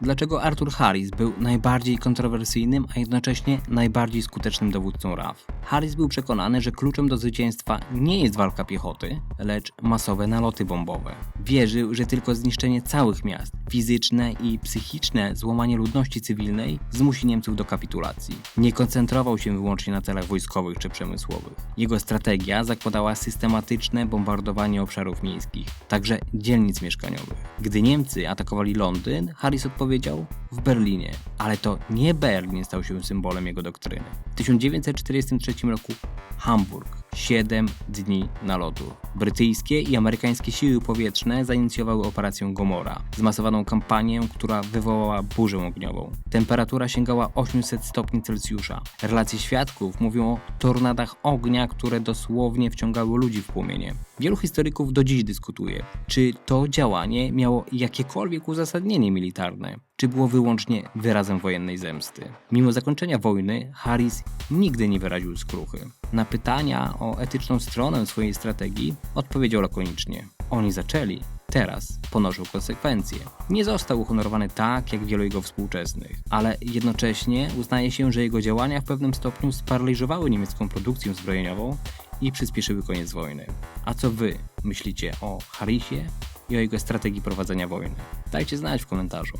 Dlaczego Arthur Harris był najbardziej kontrowersyjnym, a jednocześnie najbardziej skutecznym dowódcą RAF? Harris był przekonany, że kluczem do zwycięstwa nie jest walka piechoty, lecz masowe naloty bombowe. Wierzył, że tylko zniszczenie całych miast, fizyczne i psychiczne złamanie ludności cywilnej zmusi Niemców do kapitulacji. Nie koncentrował się wyłącznie na celach wojskowych czy przemysłowych. Jego strategia zakładała systematyczne bombardowanie obszarów miejskich, także dzielnic mieszkaniowych. Gdy Niemcy atakowali Londyn, Harris odpowiedział w Berlinie, ale to nie Berlin stał się symbolem jego doktryny. W 1943 roku Hamburg. 7 dni nalotu. Brytyjskie i amerykańskie siły powietrzne zainicjowały operację Gomora, zmasowaną kampanię, która wywołała burzę ogniową. Temperatura sięgała 800 stopni Celsjusza. Relacje świadków mówią o tornadach ognia, które dosłownie wciągały ludzi w płomienie. Wielu historyków do dziś dyskutuje, czy to działanie miało jakiekolwiek uzasadnienie militarne, czy było wyłącznie wyrazem wojennej zemsty. Mimo zakończenia wojny, Harris nigdy nie wyraził skruchy. Na pytania o etyczną stronę swojej strategii odpowiedział lakonicznie: Oni zaczęli, teraz ponoszą konsekwencje. Nie został uhonorowany tak jak wielu jego współczesnych, ale jednocześnie uznaje się, że jego działania w pewnym stopniu sparaliżowały niemiecką produkcję zbrojeniową i przyspieszyły koniec wojny. A co wy myślicie o Harrisie i o jego strategii prowadzenia wojny? Dajcie znać w komentarzu.